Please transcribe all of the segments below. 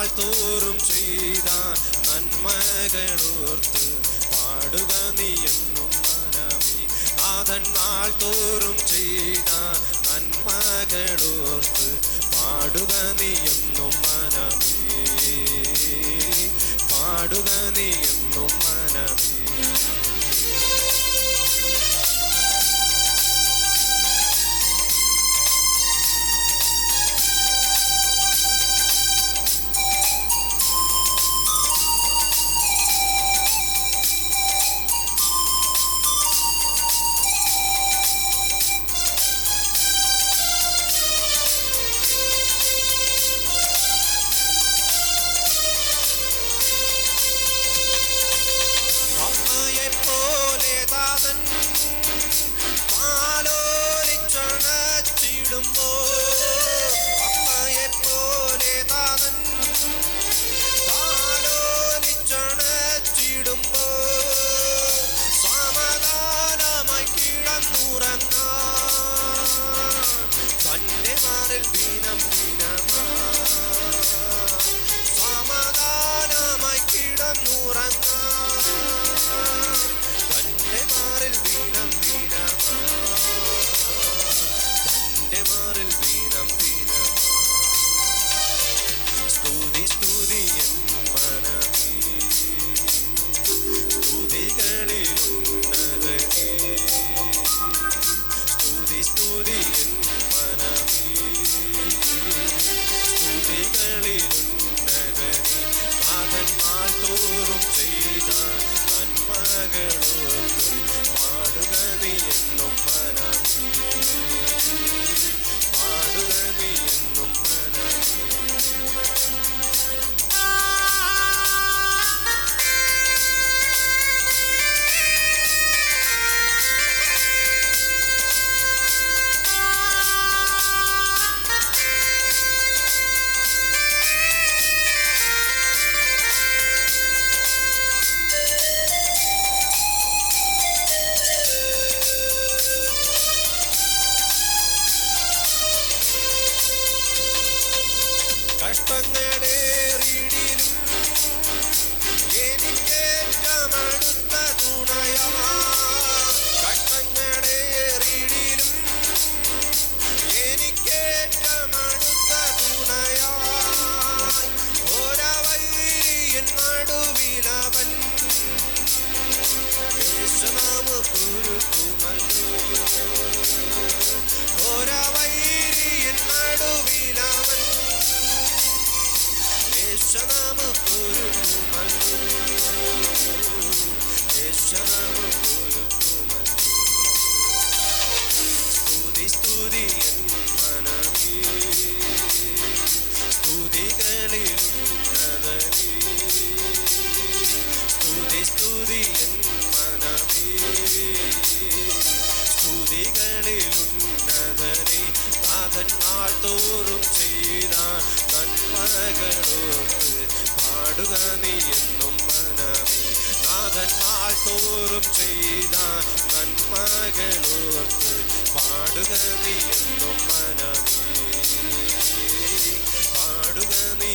നാൾ തോറും ചെയ്ത നന്മകളോർത്ത് പാടുക നീ എന്നും മനമേ. നാഥൻ നാൾ തോറും ചെയ്ത നന്മകളോർത്ത് പാടുക നീ എന്നും മനമേ. പാടുക നീ എന്നും കഷ്ടങ്ങളേറിയിടിലും Shama Puru Mandu Shama പാതകളോർത്ത് പാടുക നീ എന്നും മനമേ നാഗന്മാർ തോറും ചെയ്ത നന്മകളോർത്ത് പാടുക നീ എന്നും മനമേ പാടുക നീ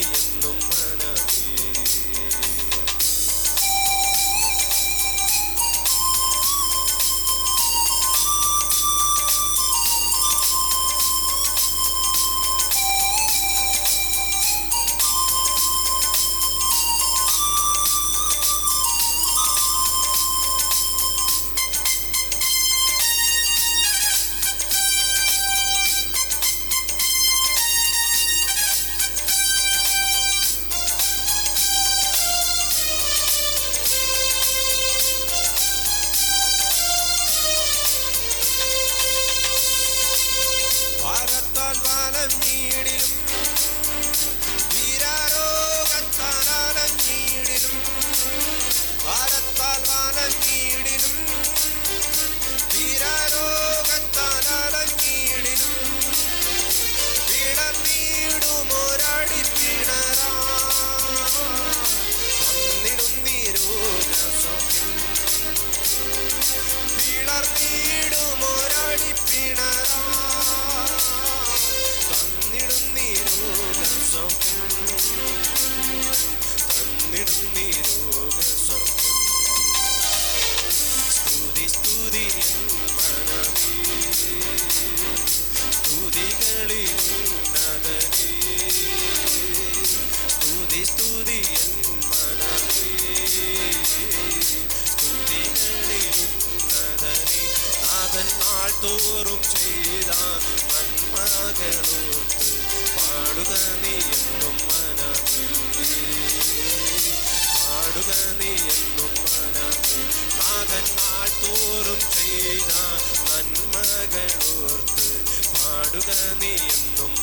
തോറും ചെയ്ത നന്മകളോർത്ത് പാടുക നീ എന്നും മനമേ പാടുക നീ എന്നും മനമേ നാഥൻ നാൾ തോറും ചെയ്ത നന്മകളോർത്ത് പാടുക നീ എന്നും